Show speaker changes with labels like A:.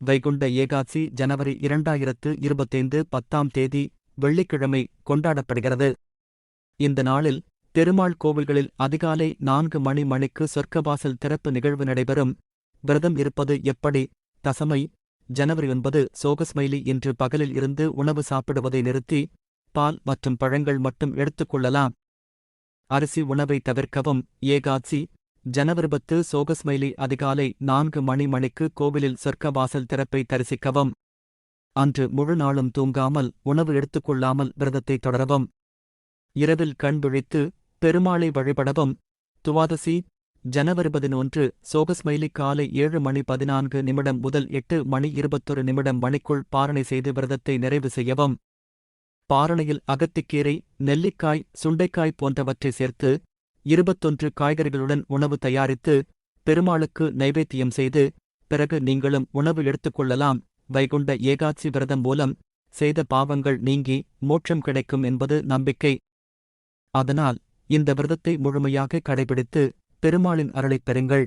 A: வைகுண்ட ஏகாசி ஜனவரி இரண்டாயிரத்து இருபத்தைந்து பத்தாம் தேதி வெள்ளிக்கிழமை கொண்டாடப்படுகிறது. இந்த நாளில் பெருமாள் கோவில்களில் அதிகாலை நான்கு மணி மணிக்கு சொர்க்கவாசல் திறப்பு நிகழ்வு நடைபெறும். விரதம் இருப்பது எப்படி? தசமை ஜனவரி ஒன்பது சோகஸ்மைலி இன்று பகலில் இருந்து உணவு சாப்பிடுவதை நிறுத்தி பால் மற்றும் பழங்கள் மட்டும் எடுத்துக்கொள்ளலாம் அரிசி உணவை தவிர்க்கவும். ஏகாட்சி ஜனவரி பத்து சோகஸ்மைலி அதிகாலை நான்கு மணி மணிக்கு கோவிலில் சொர்க்கவாசல் திறப்பை தரிசிக்கவும். அன்று முழு நாளும் தூங்காமல் உணவு எடுத்துக்கொள்ளாமல் விரதத்தை தொடரவும். இரவில் கண் விழித்து பெருமாளை வழிபடவும். துவாதசி ஜனவரி பதினொன்று சோகஸ்மைலி காலை ஏழு மணி பதினான்கு நிமிடம் முதல் எட்டு மணி இருபத்தொரு நிமிடம் மணிக்குள் பாரணை செய்து விரதத்தை நிறைவு செய்யவும். பாரணையில் அகத்திக்கீரை நெல்லிக்காய் சுண்டைக்காய் போன்றவற்றை சேர்த்து இருபத்தொன்று காய்கறிகளுடன் உணவு தயாரித்து பெருமாளுக்கு நைவேத்தியம் செய்து பிறகு நீங்களும் உணவு எடுத்துக்கொள்ளலாம் வைகுண்ட ஏகாட்சி விரதம் மூலம் செய்த பாவங்கள் நீங்கி மோட்சம் கிடைக்கும் என்பது நம்பிக்கை. அதனால் இந்த விரதத்தை முழுமையாக கடைபிடித்து பெருமாளின் அருளைப் பெறுங்கள்.